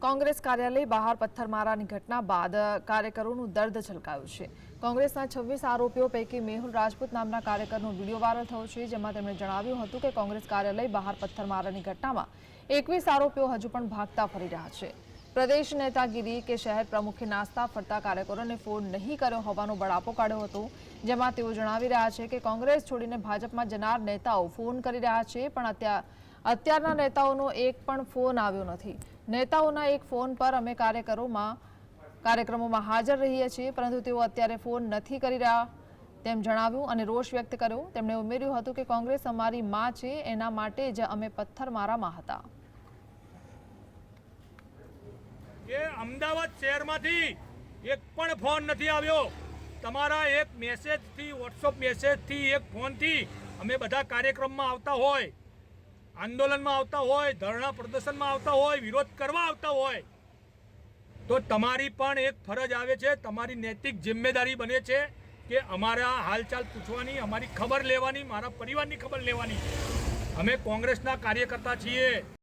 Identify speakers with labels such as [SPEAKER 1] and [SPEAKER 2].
[SPEAKER 1] કોંગ્રેસ કાર્યાલય બહાર પથ્થરમારાની ઘટના બાદ કાર્યકરોનું દર્દ છલકાયું છે. કોંગ્રેસના છવ્વીસ આરોપીઓ પૈકી મેહુલ રાજપૂત નામના કાર્યકરનો વીડિયો વાયરલ થયો છે, જેમાં તેમણે જણાવ્યું હતું કે કોંગ્રેસ કાર્યાલય બહાર પથ્થરમારાની ઘટનામાં એકવીસ આરોપીઓ હજુ પણ ભાગતા ફરી રહ્યા છે. પ્રદેશ નેતાગીરી કે શહેર પ્રમુખે નાસ્તા ફરતા કાર્યકરોને ફોન નહીં કર્યો હોવાનો બળાપો કાઢ્યો હતો, જેમાં તેઓ જણાવી રહ્યા છે કે કોંગ્રેસ છોડીને ભાજપમાં જનાર નેતાઓ ફોન કરી રહ્યા છે, પણ અત્યાર અત્યારના નેતાઓનો એક પણ ફોન આવ્યો નથી. નેતાઓના એક ફોન પર અમે કાર્યકરોમાં, કાર્યક્રમોમાં હાજર રહીએ છીએ, પરંતુ તેઓ અત્યારે ફોન નથી કરી રહ્યા તેમ જણાવ્યું અને રોષ વ્યક્ત કર્યો. તેમણે ઉમેર્યું હતું કે કોંગ્રેસ અમારી માં છે, એના માટે જ અમે પથ્થરમારામાં હતા.
[SPEAKER 2] કે અમદાવાદ શહેરમાંથી એક પણ ફોન નથી આવ્યો. તમારા એક મેસેજથી વોટ્સઅપ મેસેજથી એક ફોનથી અમે બધા કાર્યક્રમમાં આવતા હોય. આંદોલનમાં આવતા હોય, ધરણા પ્રદર્શનમાં આવતા હોય, વિરોધ કરવા આવતા હોય, તો તમારી પણ એક ફરજ આવે છે, તમારી નૈતિક જિમ્મેદારી બને છે કે અમારા હાલચાલ પૂછવાની, અમારી ખબર લેવાની, મારા પરિવારની ખબર લેવાની. અમે કોંગ્રેસના કાર્યકર્તા છીએ.